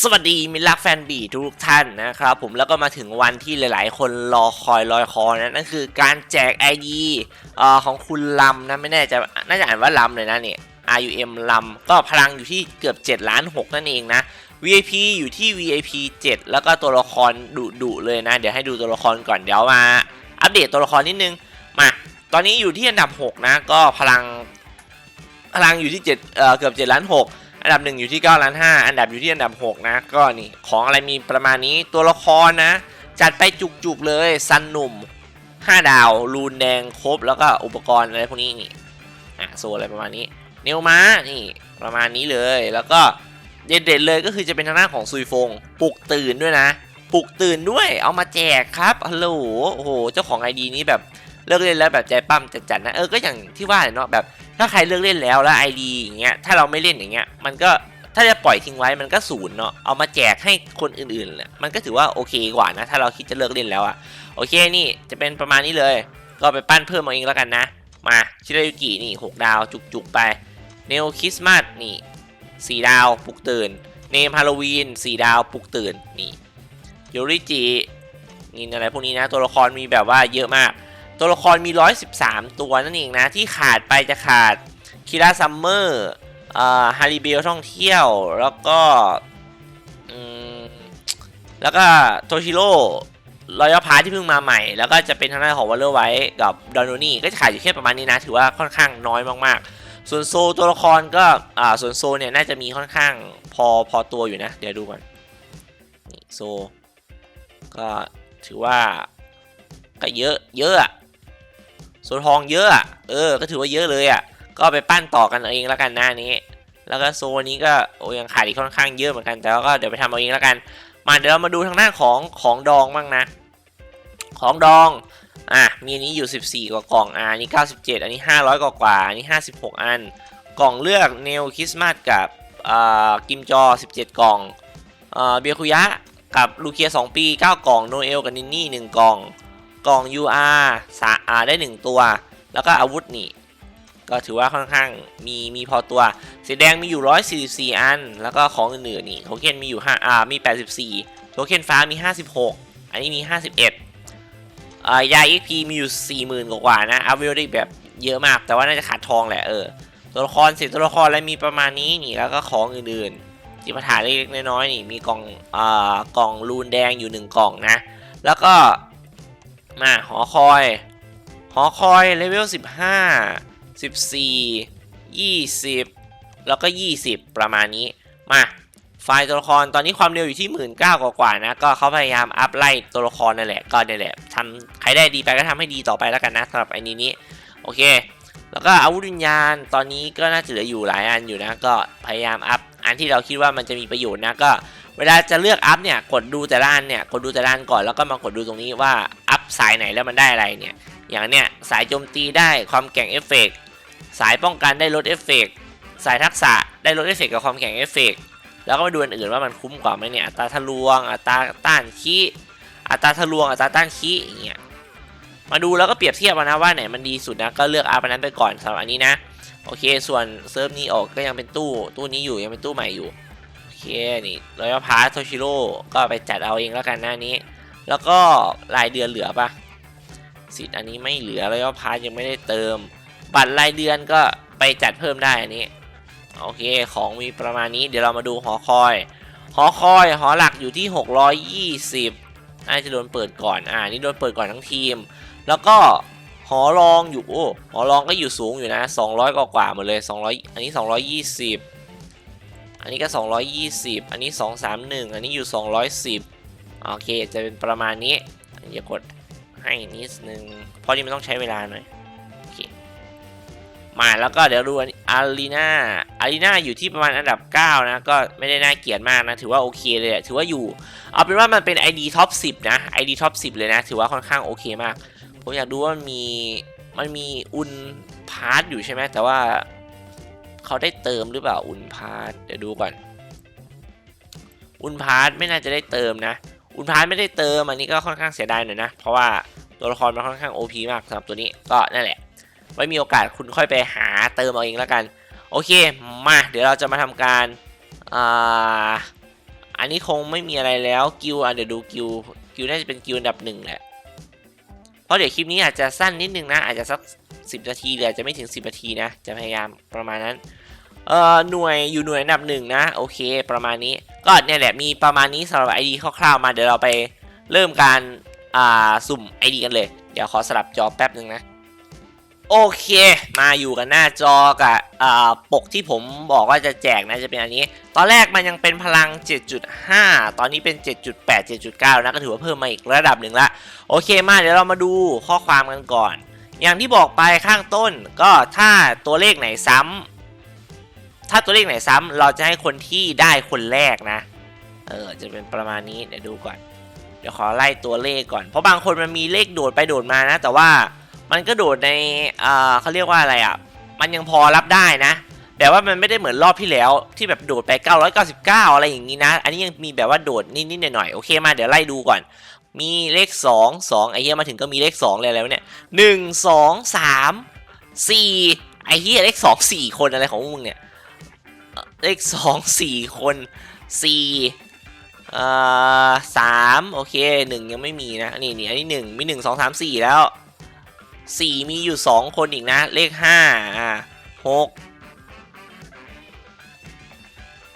สวัสดีมิตรรักแฟนบีทุกท่านนะครับผมแล้วก็มาถึงวันที่หลาย ๆ คนรอคอยรอยคอนะนั่นคือการแจก ID เอ่อของคุณลำนะไม่แน่ใจน่าจะอ่านว่าลำเลยนะเนี่ย RUM ลำก็พลังอยู่ที่เกือบ7ล้าน6นั่นเองนะ VIP อยู่ที่ VIP 7 แล้วก็ตัวละครดุดุเลยนะ เดี๋ยวให้ดูตัวละครก่อนเดี๋ยวมา อัปเดตตัวละครนิดนึงมาตอนนี้อยู่ที่อันดับ 6 นะ ก็พลังพลังอยู่ที่7เอ่อเกือบ7ล้าน6 อันดับ 1 อยู่ที่9ล้าน5อันดับอยู่ที่อันดับ 6 นะ ก็นี่ของอะไรมีประมาณนี้ตัวละครนะ จัดไปจุกๆเลยซันหนุ่ม 5 ดาวรูนแดงครบแล้วก็อุปกรณ์อะไรพวกนี้นี่อะโซอะไรประมาณนี้ เนวมานี่ประมาณนี้เลยแล้วก็เด็ดๆเลยก็คือจะเป็นทางด้านของซุยฟงปลุกตื่นด้วยนะปลุกตื่นด้วยเอามาแจกครับฮัลโหลโอ้โหเจ้าของไอดีนี้แบบเลิกเล่นแล้วแบบใจปั้มจัดๆนะเออก็อย่างที่ว่าเนาะแบบ ถ้าใครเลิกเล่นแล้วแล้วไอดีอย่างเงี้ยถ้าเราไม่เล่นอย่างเงี้ยมันก็ถ้าจะปล่อยทิ้งไว้มันก็ศูนย์เนาะเอามาแจกให้คนอื่นๆแหละมันก็ถือว่าโอเคกว่านะ ถ้าเราคิดจะเลิกเล่นแล้วอะโอเคนี่จะเป็นประมาณนี้เลย ก็ไปปั้นเพิ่มเอาเองแล้วกันนะ มาชิรายุกินี่หกดาวจุกๆไปเนโอคริสต์มาสนี่สี่ดาวปลุกตื่น เนมฮาโลวีนสี่ดาวปลุกตื่นนี่โยริจินี่อะไรพวกนี้นะตัวละครมีแบบว่าเยอะมาก ตัวละครมี 113 ตัวนั่นเองนะ ที่ขาดไปจะขาดคิราซัมเมอร์ฮาริเบลท่องเที่ยว แล้วก็แล้วก็โทชิโร่รอยพาที่เพิ่งมาใหม่ แล้วก็จะเป็นทางด้านของวอลเลอร์ไว้กับดอนโนนี่ก็จะขาดอยู่แค่ประมาณนี้นะ ถือว่าค่อนข้างน้อยมากๆ ส่วนโซตัวละครก็อ่าส่วนโซเนี่ยน่าจะมีค่อนข้างพอพอตัวอยู่นะ เดี๋ยวดูก่อนโซก็ถือว่าก็เยอะเยอะ โซนทองเยอะอะเออ ก็ถือว่าเยอะเลยอะ ก็ไปปั้นต่อกันเอาเองแล้วกันหน้านี้ แล้วก็โซนนี้ก็โอ้ยังขาดอีกค่อนข้างเยอะเหมือนกัน แต่ว่าก็เดี๋ยวไปทำเอาเองแล้วกัน มาเดี๋ยวเรามาดูทางด้านของของดองบ้างนะ ของดอง อะ มีอันนี้อยู่ 14 กว่ากล่อง อะอันนี้ 97 อันนี้ 500 กว่ากว่า อันนี้ 56 อัน กล่องเลือกเนลคริสต์มาสกับอ่ากิมจอ 17 กล่องอ่าเบียคุยะกับลูเคีย 2 ปี 9 กล่อง โนเอลกับนินนี่ 1 กล่อง กล่อง UR สาอาได้ 1 ตัว แล้วก็อาวุธนี่ ก็ถือว่าค่อนข้างมีมีพอตัว สีแดงมีอยู่ 144 อัน แล้วก็ของอื่นๆนี่โทเค็นมีอยู่5อ่ามี 84 โทเค็นฟ้ามี 56 อันนี้มี 51อ่ายา XP มีอยู่ 40,000 กว่านะอัพเวลได้แบบเยอะมาก แต่ว่าน่าจะขาดทองแหละเออ ตัวละครสร็จตัวละครอะไรมีประมาณนี้นี่แล้วก็ของอื่นๆที่มาถาเล็กๆน้อยๆนี่มีกล่องอ่ากล่องรูนแดงอยู่ 1 กล่องนะ แล้วก็ มาหอคอย หอคอยเลเวล15 14 20 แล้วก็ 20 ประมาณนี้ มาไฟล์ตัวละครตอนนี้ความเร็วอยู่ที่1 9 0 0 0กว่าๆนะ ก็เขาพยายามอัพไล่ตัวละครนั่นแหละก็นี่แหละทำใครได้ดีไปก็ทำให้ดีต่อไปแล้วกันนะสำหรับไอ้นี้นี้โอเค แล้วก็อาวุธวิญญาณตอนนี้ก็น่าจะเหลืออยู่หลายอันอยู่นะ ก็พยายามอัพ อันที่เราคิดว่ามันจะมีประโยชน์นะก็ เวลาจะเลือกอัพเนี่ยกดดูแต่ละอันเนี่ยกดดูแต่ละอันก่อนแล้วก็มากดดูตรงนี้ว่าอัพสายไหนแล้วมันได้อะไรเนี่ยอย่างเนี้ยสายโจมตีได้ความแกร่งเอฟเฟกต์สายป้องกันได้ลดเอฟเฟกต์สายทักษะได้ลดเอฟเฟกต์กับความแข็งเอฟเฟกต์แล้วก็มาดูอันอื่นว่ามันคุ้มกว่าไหมเนี่ยอัตราทะลวงอัตราต้านคีอัตราทะลวงอัตราต้านคีอย่างเงี้ยมาดูแล้วก็เปรียบเทียบนนะว่าไหนมันดีสุดนะก็เลือกอัพอันนั้นไปก่อนสำหรับอันนี้นะ โอเค ส่วนเซิร์ฟนี้ออกก็ยังเป็นตู้ ตู้นี้อยู่ยังเป็นตู้ใหม่อยู่ โอเค นี่รอยพาโทชิโร่ก็ไปจัดเอาเองแล้วกันหน้านี้ แล้วก็รายเดือนเหลือปะสิทธิ์อันนี้ไม่เหลือแล้วก็พาร์ทยังไม่ได้เติม บัตรรายเดือนก็ไปจัดเพิ่มได้อันนี้ โอเค ของมีประมาณนี้ เดี๋ยวเรามาดูหอคอย หอคอย หอหลักอยู่ที่ 620น่าจะโดนเปิดก่อน อ่า นี่โดนเปิดก่อนทั้งทีม แล้วก็ หอรองอยู่โอ้หอรองก็อยู่สูงอยู่นะ 200 กว่ากว่าหมดเลย 200 อันนี้ 220 อันนี้ก็ 220 อันนี้ 231 อันนี้อยู่ 210 โอเค จะเป็นประมาณนี้อย่ากดให้นิดนึง เพราะนี่มันต้องใช้เวลาหน่อย โอเค มาแล้วก็เดี๋ยวดูอารีนาอารีนาอยู่ที่ประมาณอันดับ 9 นะ ก็ไม่ได้น่าเกลียดมากนะ ถือว่าโอเคเลยถือว่าอยู่ เอาเป็นว่ามันเป็น ID ท็อป10 นะ ID ท็อป10 เลยนะ ถือว่าค่อนข้างโอเคมาก ผมอยากดูว่ามันมีมันมีอุนพาร์ทอยู่ใช่ไหมแต่ว่าเขาได้เติมหรือเปล่าอุนพาร์ทเดี๋ยวดูก่อน อุนพาร์ทไม่น่าจะได้เติมนะ อุนพาร์ทไม่ได้เติมอันนี้ก็ค่อนข้างเสียดายหน่อยนะ เพราะว่าตัวละครมันค่อนข้าง OP มากสำหรับตัวนี้ก็นั่นแหละ ไว้มีโอกาสคุณค่อยไปหาเติมเอาเองแล้วกัน โอเคมาเดี๋ยวเราจะมาทำการอ่าอันนี้คงไม่มีอะไรแล้วกิวอะเดี๋ยวดูกิวกิวน่าจะเป็นกิวอันดับหนึ่งแหละ ราะเดี๋ยวคลิปนี้อาจจะสั้นนิดนึงนะ อาจจะสักสิบนาทีหรืออาจจะไม่ถึงสิบนาทีนะ จะพยายามประมาณนั้น เอ่อ หน่วยอยู่หน่วยอันดับหนึ่งนะ โอเค ประมาณนี้ ก็เนี่ยแหละ มีประมาณนี้สำหรับ ID คร่าวๆ มา เดี๋ยวเราไปเริ่มการ อ่า สุ่ม ID กันเลย เดี๋ยวขอสลับจอแป๊บหนึ่งนะ โอเค มาอยู่กันหน้าจอกับปกที่ผมบอกว่าจะแจกนะจะเป็นอันนี้ ตอนแรกมันยังเป็นพลัง 7.5 ตอนนี้เป็น 7.8 7.9 นะก็ถือว่าเพิ่มมาอีกระดับหนึ่งละ โอเคมาเดี๋ยวเรามาดูข้อความกันก่อน อย่างที่บอกไปข้างต้นก็ถ้าตัวเลขไหนซ้ำถ้าตัวเลขไหนซ้ำเราจะให้คนที่ได้คนแรกนะ เออจะเป็นประมาณนี้เดี๋ยวดูก่อน เดี๋ยวขอไล่ตัวเลขก่อน เพราะบางคนมันมีเลขโดดไปโดดมานะ แต่ว่า มันก็โดดในอ่าเขาเรียกว่าอะไรอะ มันยังพอรับได้นะแต่ว่ามันไม่ได้เหมือนรอบที่แล้วที่แบบโดดไป 999 อะไรอย่างนี้นะ อันนี้ยังมีแบบว่าโดดนิดๆหน่อยๆโอเคมาเดี๋ยวไล่ดูก่อน มีเลข 2 2 ไอ้เหี้ยมาถึงก็มีเลข 2 เลยแล้วเนี่ย1 2 3 4 ไอ้เหี้ยเลข 2 4 คนอะไรของมึงเนี่ยเอ่อเลข 2 4 คน4เอ่อสามโอเคหนึ่งยังไม่มีนะ นี่นี่อันนี้หนึ่งมีหนึ่งสองสามสี่แล้ว สี่มีอยู่สองคนอีกนะ เลขห้าอะหก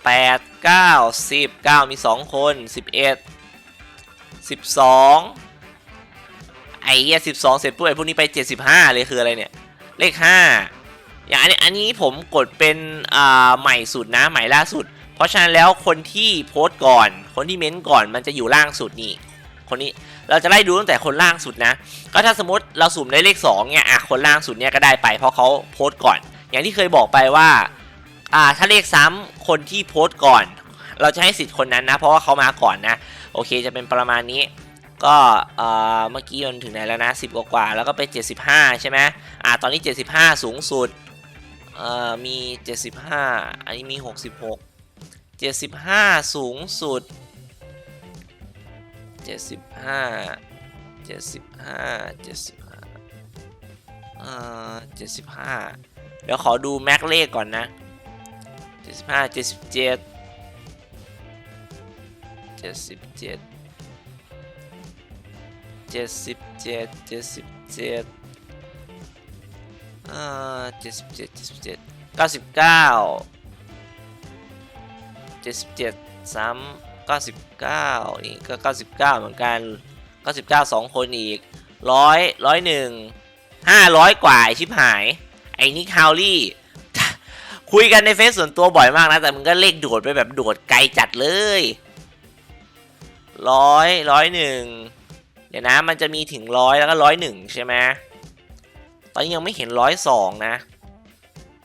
แปดเก้าสิบเก้ามีสองคนสิบเอ็ดสิบสองไอ้เหี้ยสิบสองเสร็จปุ๊บไอ้พวกนี้ไปเจ็ดสิบห้าเลยคืออะไรเนี่ย เลขห้าอย่างอันนี้อันนี้ผมกดเป็นอ่าใหม่สุดนะ ใหม่ล่าสุด เพราะฉะนั้นแล้วคนที่โพสต์ก่อน คนที่เม้นต์ก่อนมันจะอยู่ล่างสุดนี่ คนนี้เราจะไล่ดูตั้งแต่คนล่างสุดนะ ก็ถ้าสมมติเราสุ่มได้เลข2เนี่ยอะคนล่างสุดเนี่ยก็ได้ไปเพราะเขาโพสต์ก่อน อย่างที่เคยบอกไปว่าอ่าถ้าเลขซ้ำคนที่โพสต์ก่อน เราจะให้สิทธิ์คนนั้นนะ เพราะว่าเขามาก่อนนะโอเคจะเป็นประมาณนี้ ก็เอ่อเมื่อกี้มันถึงไหนแล้วนะ 10 กว่าแล้วก็ไป 75 ใช่ไหมอ่าตอนนี้ 75 สูงสุดเอ่อมี 75 อันนี้มี 66 75 สูงสุด 75 75 75เอ่อ75เดี๋ยวขอดูแม็กเลขก่อนนะ75 77 77 77 77เอ่อ77 77 99 77ซ้ำ99นี่ก็99เหมือนกัน99 2คนอีกร้อยร้อยหนึ่ งห้าร้อยกว่าชิบหาย ไอ้นิคฮาวลี่ คุยกันในเฟซส่วนตัวบ่อยมากนะ แต่มึงก็เลขโดดไปแบบโดดไกลจัดเลยร้อยร้อยหนึ่งเดี๋ยวนะมันจะมีถึงร้อยแล้วก็ร้อยหนึ่งใช่ไหมตอนนี้ยังไม่เห็นร้อยสองนะ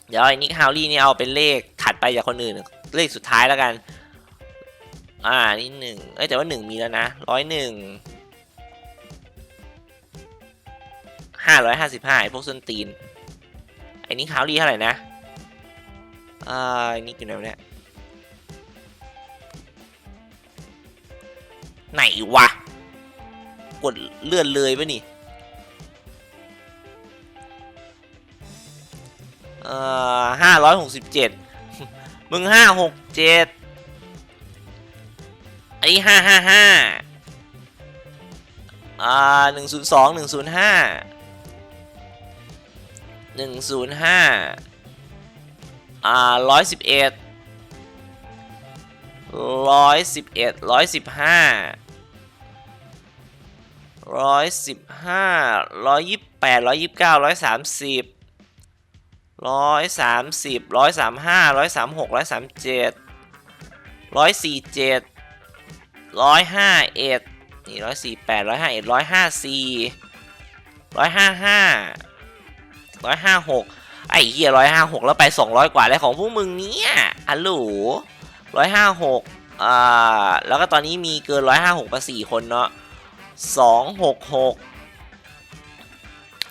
เดี๋ยวไอ้นิคฮาวลี่นี่เอาเป็นเลขถัดไปจากคนอื่น เลขสุดท้ายแล้วกัน อ่านี่หนึ่งเอ้แต่ว่าหนึ่งมีแล้วนะร้อยหนึ่ง ห้าร้อยห้าสิบห้าไอ้พวกส้นตีนไอ้นี่ขาวดีเท่าไหร่นะอ่าไอ้นี่อยู่ไหนวะเนี่ยไหนวะ กดเลื่อนเลยปะนี่เอ่อห้าร้อยหกสิบเจ็ดมึงห้าหกเจ็ดไอ้ห้าห้าห้าอ่าหนึ่งศูนย์สองหนึ่งศูนย์ห้า หนึ่งศูนย์ห้าอ่าร้อยสิบเอ็ดร้อยสิบเอ็ดร้อยสิบห้าร้อยสิบห้าร้อยยี่สิบแปดร้อยยี่สิบเก้าร้อยสามสิบร้อยสามสิบร้อยสามห้าร้อยสามหกร้อยสามเจ็ดร้อยสี่เจ็ดร้อยห้าเอ็ดนี่ร้อยสี่แปดร้อยห้าเอ็ดร้อยห้าสี่ร้อยห้าห้า ร้อยห้าหกไอ้เหี้ยร้อยห้าหกแล้วไปสองร้อยกว่าแล้วของพวกมึงเนี่ยอัลโหลร้อยห้าหกอ่าแล้วก็ตอนนี้มีเกินร้อยห้าหกมาสี่คนเนาะสองหกหก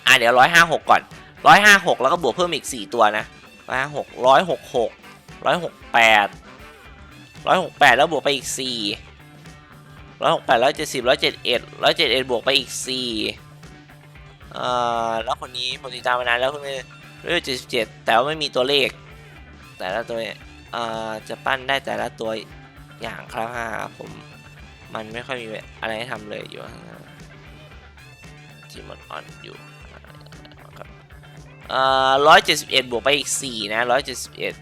อะเดี๋ยวร้อยห้าหกก่อนร้อยห้าหกแล้วก็บวกเพิ่มอีกสี่ตัวนะร้อยห้าหกร้อยหกหกร้อยหกแปดร้อยหกแปดแล้วบวกไปอีกสี่ร้อยหกแปดร้อยเจ็ดสิบร้อยเจ็ดเอ็ดร้อยเจ็ดเอ็ดบวกไปอีกสี่ เอ่อแล้วคนนี้ผมติดตามมานานแล้วคนนี้ร้อยเจ็ดสิบเจ็ดแต่ว่าไม่มีตัวเลข แต่ละตัวเอ่อจะปั้นได้แต่ละตัวอย่างครับฮะผมมันไม่ค่อยมีอะไรให้ทำเลยอยู่ที่มันอ่อนอยู่ครับเอ่อร้อยเจ็ดสิบเอ็ดบวกไปอีกสี่นะร้อยเจ็ดสิบเอ็ด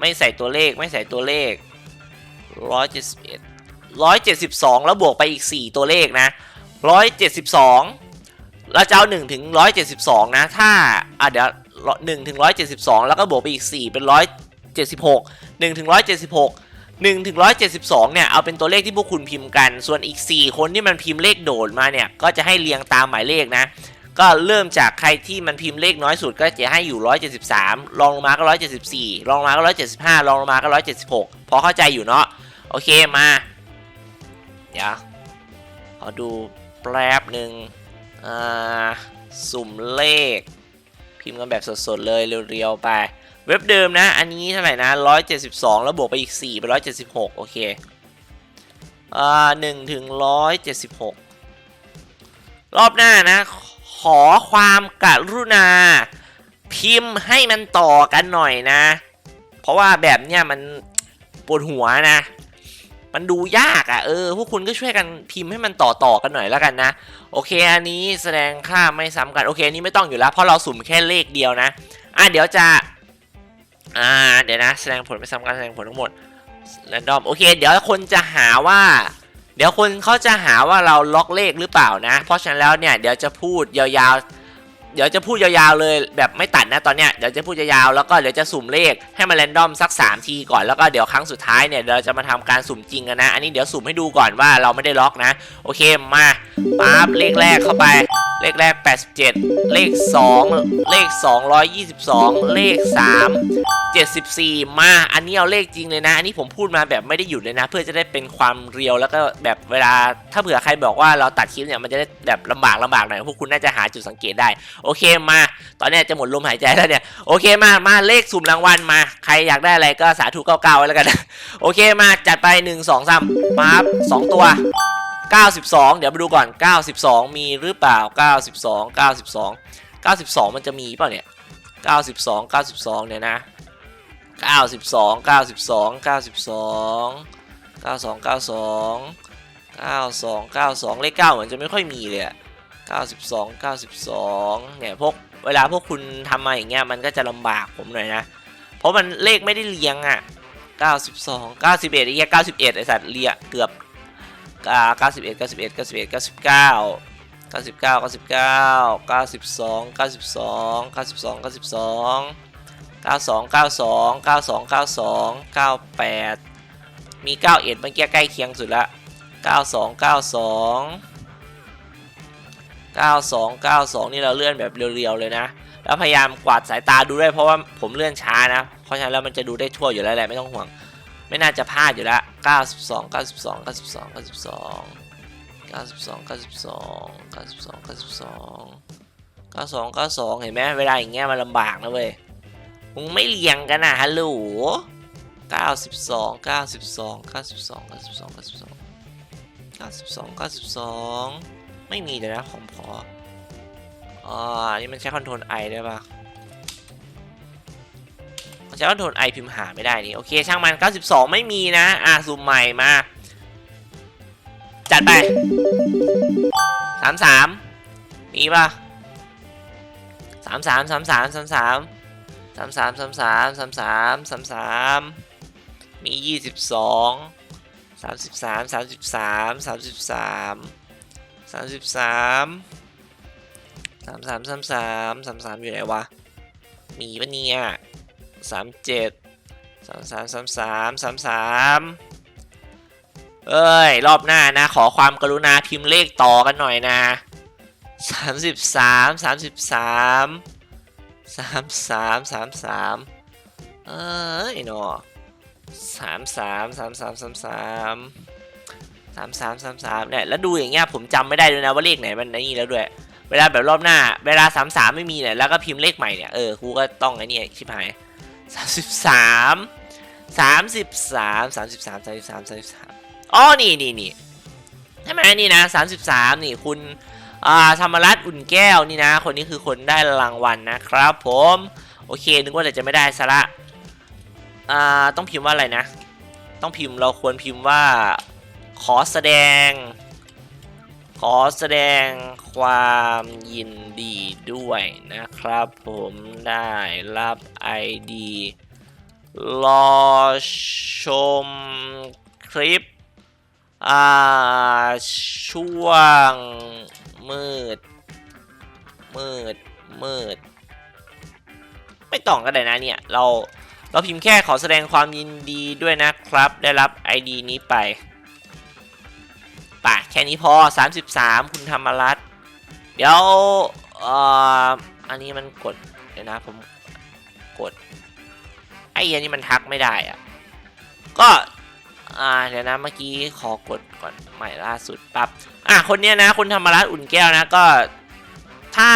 ไม่ใส่ตัวเลขไม่ใส่ตัวเลขร้อยเจ็ดสิบเอ็ดร้อยเจ็ดสิบสองแล้วบวกไปอีกสี่ตัวเลขนะร้อยเจ็ดสิบสอง เราจะเอาหนึ่งถึงร้อยเจ็ดสิบสองนะ ถ้าอะเดี๋ยวหนึ่งถึงร้อยเจ็ดสิบสองแล้วก็บวกไปอีกสี่เป็นร้อยเจ็ดสิบหกหนึ่งถึงร้อยเจ็ดสิบหก1ถึง172 เนี่ย เอาเป็นตัวเลขที่พวกคุณพิมพ์กัน ส่วนอีก 4 คนที่มันพิมพ์เลขโดดมาเนี่ย ก็จะให้เรียงตามหมายเลขนะ ก็เริ่มจากใครที่มันพิมพ์เลขน้อยสุดก็จะให้อยู่ 173 รองลงมาก็ 174 รองลงมาก็ 175 รองลงมาก็ 176 พอเข้าใจอยู่เนาะ โอเคมา เดี๋ยวขอดูแป๊บหนึ่ง อ่าสุ่มเลข พิมพ์กันแบบสดๆเลยเรียวๆไป เว็บเดิมนะ อันนี้เท่าไหร่นะ 172 แล้วบวกไปอีก 4 เป็น 176 โอเคอ่า1ถึง 176 รอบหน้านะ ขอความกรุณา พิมพ์ให้มันต่อกันหน่อยนะ เพราะว่าแบบเนี้ยมันปวดหัวนะ มันดูยากอะ่ะเออพวกคุณก็ช่วยกันพิมพ์ให้มันต่อต่อๆกันหน่อยแล้วกันนะ โอเคอันนี้แสดงค่าไม่ซ้ำกันโอเคอันนี้ไม่ต้องอยู่แล้วเพราะเราสุ่มแค่เลขเดียวนะอะเดี๋ยวจะอ่าเดี๋ยวนะ แสดงผลไม่ซ้ำกันแสดงผลทั้งหมดแรนดอมโอเค เดี๋ยวคนจะหาว่า เดี๋ยวคนเขาจะหาว่าเราล็อกเลขหรือเปล่านะ เพราะฉะนั้นแล้วเนี่ยเดี๋ยวจะพูดยาวๆ เดี๋ยวจะพูดยาวๆเลยแบบไม่ตัดนะตอนเนี้ยเดี๋ยวจะพูดยาวๆแล้วก็เดี๋ยวจะสุ่มเลขให้มันแรนดอมสัก 3 ทีก่อนแล้วก็เดี๋ยวครั้งสุดท้ายเนี่ยเราจะมาทำการสุ่มจริงกันนะ อันนี้เดี๋ยวสุ่มให้ดูก่อนว่าเราไม่ได้ล็อกนะ โอเคมาปั๊บเลขแรกเข้าไป เลขแรก 87 เลข 2 เลข 222 เลข 3 74 มาอันนี้เอาเลขจริงเลยนะ อันนี้ผมพูดมาแบบไม่ได้หยุดเลยนะ เพื่อจะได้เป็นความเรียวแล้วก็แบบเวลาถ้าเผื่อใครบอกว่าเราตัดคลิปเนี่ยมันจะได้แบบลำบากลำบากหน่อยพวกคุณน่าจะหาจุดสังเกตได้ โอเคมา ตอนนี้จะหมดลมหายใจแล้วเนี่ย โอเคมามาเลขสุ่มรางวัลมา ใครอยากได้อะไรก็สาธุเก้าเก้าไว้แล้วกัน โอเคมาจัดไป 1 2 3ปั๊บ2ตัว 92 เดี๋ยวมาดูก่อน 92 มีหรือเปล่า 92 92 92 มันจะมีเปล่าเนี่ย 92 92 เนี่ยนะ 92 92 92 92 92 92 92 เลข9เหมือนจะไม่ค่อยมีเลยอะ92 92 เนี่ยพวกเวลาพวกคุณทำมาอย่างเงี้ยมันก็จะลำบากผมหน่อยนะ เพราะมันเลขไม่ได้เรียงอะ92 91ไอ้เหี้ย91ไอสัตว์เรียเกือบ อ่า91 91 91 99 99 99 92 92 92 92 92 92 92 92 98 มี 91 เมื่อกี้ใกล้เคียงสุดละ 92 92 92 92 นี่เราเลื่อนแบบเรียวๆเลยนะ แล้วพยายามกวาดสายตาดูด้วยเพราะว่าผมเลื่อนช้านะ เพราะฉะนั้นแล้วมันจะดูได้ทั่วอยู่แล้วแหละไม่ต้องห่วง ไม่น่าจะพลาดอยู่ล้ว92 92 92 92 92 92 92 92 92 92 เห็นไหมเวลาอย่างเงี้ยมันลำบากนะเว้ยมึงไม่เรียงกันนะฮัลโหล92 92 92 92 92 92 92 ไม่มีเลยนะของพออ๋ออันนี้มันใช้คอนโทรลไอได้ปะ มันจะต้โดนไอพิมพ์หาไม่ได้นี่โอเค ช่างมัน 92 ไม่มีนะ อะซูมใหม่มา จัดไป 33 มีป่ะ 33 33 33 33 33 33 33 มี 22 33 33 33 33 33 33 33อยู่ไหนวะ มีปะเนี่ย สามเจ็ดสามสามสามสามสามสามเอ้ย รอบหน้านะ ขอความกรุณาพิมพ์เลขต่อกันหน่อยนะสามสิบสามสามสิบสามสามสามสามสามเอ้ยเนาะสามสามสามสามสามสามสามสามสามสามเนี่ยแล้วดูอย่างเงี้ยผมจำไม่ได้ด้วยนะว่าเลขไหนมันไอ้นี่แล้วด้วย เวลาแบบรอบหน้า เวลาสามสามไม่มีเนี่ยแล้วก็พิมพ์เลขใหม่เนี่ยเออครูก็ต้องไอ้นี่ชิบหาย สามสิบสามสามสิบสามสามสิบสามสามสิบสามสามสิบสามอ๋อนี่นี่นี่ใช่ไหมนี่นะสามสิบสามนี่คุณอ่าธรรมรัตน์อุ่นแก้วนี่นะ คนนี้คือคนได้รางวัลนะครับ ผม โอเค นึกว่าแต่จะไม่ได้ซะละอ่าต้องพิมพ์ว่าอะไรนะ ต้องพิมพ์เราควรพิมพ์ว่าขอแสดง อแสดงความยินดีด้วยนะครับผมได้รับ ID รอชมคลิป อ่า ช่วง มืด มืด มืด ไม่ต้องก็ได้นะเนี่ย เรา เราพิมพ์แค่ขอแสดงความยินดีด้วยนะครับ ได้รับ ID นี้ไป แค่นี้พอ 33 คุณธรรมรัตน์เดี๋ยวเอ่ออันนี้มันกดเดี๋ยวนะผมกด ไอ้อันนี้มันทักไม่ได้อะก็อ่าเดี๋ยวนะเมื่อกี้ขอกดก่อนใหม่ล่าสุดปั๊บอะคนเนี้ยนะคุณธรรมรัตน์อุ่นแก้วนะก็ถ้า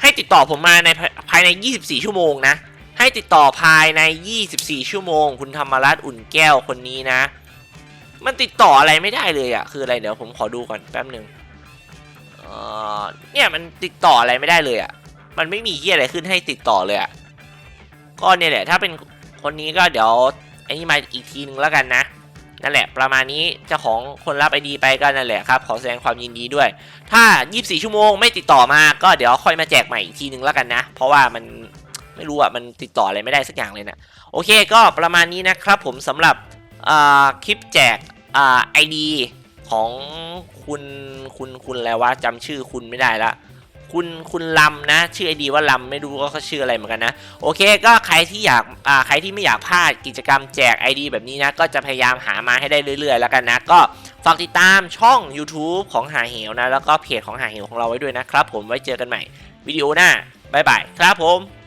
ให้ติดต่อผมมาในภายภายใน 24 ชั่วโมงนะ ให้ติดต่อภายใน 24 ชั่วโมง คุณธรรมรัตน์อุ่นแก้วคนนี้นะ มันติดต่ออะไรไม่ได้เลยอะ่ะคืออะไรเดี๋ยวผมขอดูก่อนแป๊บหนึ่งเอ่อเนี่ยมันติดต่ออะไรไม่ได้เลยอะ่ะมันไม่มีเฮียอะไรขึ้นให้ติดต่อเลยอะ่ะก็เนี่ยแหละถ้าเป็นคนนี้ก็เดี๋ยวไอ้นี่มาอีกทีนึงแล้วกันนะนั่นแหละ ประมาณนี้เจ้าของคนรับไอดีไปก็นั่นแหละครับ ขอแสดงความยินดีด้วย ถ้า 24 ชั่วโมงไม่ติดต่อมาก็เดี๋ยวค่อยมาแจกใหม่อีกทีนึงแล้วกันนะ เพราะว่ามันไม่รู้อะมันติดต่ออะไรไม่ได้สักอย่างเลยนะโอเคก็ประมาณนี้นะครับผมสำหรับคลิปแจก อ่าไอดีของคุณคุณคุณอะไรวะจำชื่อคุณไม่ได้ละคุณคุณลำนะ ชื่อไอดีว่าลำไม่รู้ว่าเขาชื่ออะไรเหมือนกันนะ โอเค ก็ใครที่อยากอ่าใครที่ไม่อยากพลาดกิจกรรมแจก ID แบบนี้นะ ก็จะพยายามหามาให้ได้เรื่อย ๆ แล้วกันนะ ก็ฝากติดตามช่อง YouTube ของหาเหวนะ แล้วก็เพจของหาเหวของเราไว้ด้วยนะครับผมไว้เจอกันใหม่วิดีโอหน้าบ๊ายบายครับผม